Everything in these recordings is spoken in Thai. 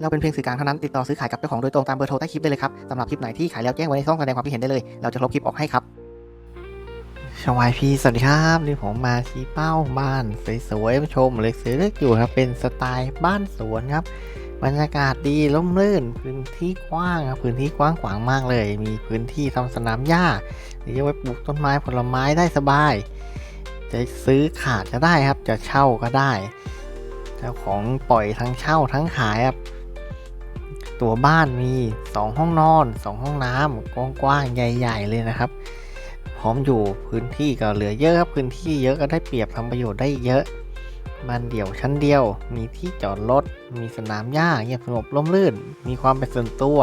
เราเป็นเพียงสื่อกลางเท่านั้นติดต่อซื้อขายกับเจ้าของโดยตรงตามเบอร์โทรใต้คลิปได้เลยครับสำหรับคลิปไหนที่ขายแล้วแจ้งไว้ในช่องแสดงความคิดเห็นได้เลย เราจะลบคลิปออกให้ครับชวายพีสวัสดีครับนี่ผมมาชี้เป้าบ้านสวยๆมาชมเลยซื้อเลือกอยู่ครับเป็นสไตล์บ้านสวนครับบรรยากาศดีร่มรื่นพื้นที่กว้างครับพื้นที่กว้างขวางมากเลย มีพื้นที่ทำสนามหญ้าหรือจะไว้ปลูกต้นไม้ผลไม้ได้สบาย จะซื้อขาดก็ได้ครับ จะเช่าก็ได้ เจ้าของปล่อยทั้งเช่าทั้งขายครับ ตัวบ้านมี 2 ห้องนอน 2 ห้องน้ำกว้างๆใหญ่ ๆ เลยนะครับ พร้อมอยู่พื้นที่ก็เหลือเยอะครับพื้นที่เยอะก็ได้เปรียบทำประโยชน์ได้เยอะบ้านเดี่ยวชั้นเดียว มีที่จอดรถ มีสนามหญ้าเงียบสงบร่มรื่น มีความเป็นส่วนตัว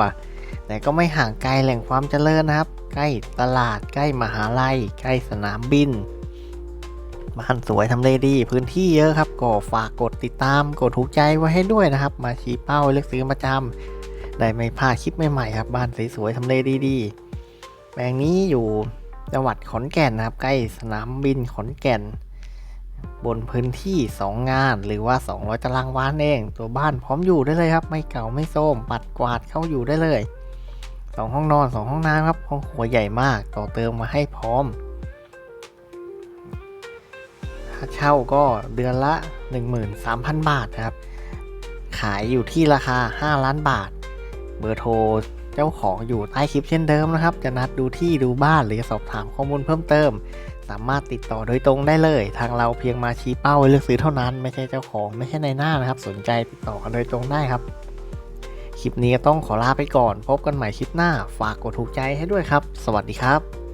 แต่ก็ไม่ห่างไกลแหล่งความเจริญนะครับ ใกล้ตลาด ใกล้มหาลัย ใกล้สนามบิน บ้านสวยทำเลดี พื้นที่เยอะครับ ก็ฝากกดติดตาม กดถูกใจไว้ให้ด้วยนะครับ มาชี้เป้าเลือกซื้อประจำ ได้ไม่พลาดคลิปใหม่ๆครับบ้านสวยๆทำเลดีๆแปลงนี้อยู่จังหวัดขอนแก่นนะครับ ใกล้สนามบินขอนแก่น บนพื้นที่ 2 งานหรือว่า 200 ตารางวาเอง ตัวบ้านพร้อมอยู่ได้เลยครับ ไม่เก่าไม่โทรมปัดกวาดเข้าอยู่ได้เลย 2 ห้องนอน 2 ห้องน้ำครับห้องครัวใหญ่มากต่อเติมมาให้พร้อมค่าเช่าก็เดือนละ 13,000 บาทนะครับ ขายอยู่ที่ราคา 5 ล้านบาท เบอร์โทรเจ้าของอยู่ใต้คลิปเช่นเดิมนะครับ จะนัดดูที่ดูบ้านหรือสอบถามข้อมูลเพิ่มเติม สามารถติดต่อโดยตรงได้เลย ทางเราเพียงมาชี้เป้าเลือกซื้อเท่านั้น ไม่ใช่เจ้าของไม่ใช่ในหน้านะครับ สนใจติดต่อกันโดยตรงได้ครับ คลิปนี้ต้องขอลาไปก่อน พบกันใหม่คลิปหน้า ฝากกดถูกใจให้ด้วยครับ สวัสดีครับ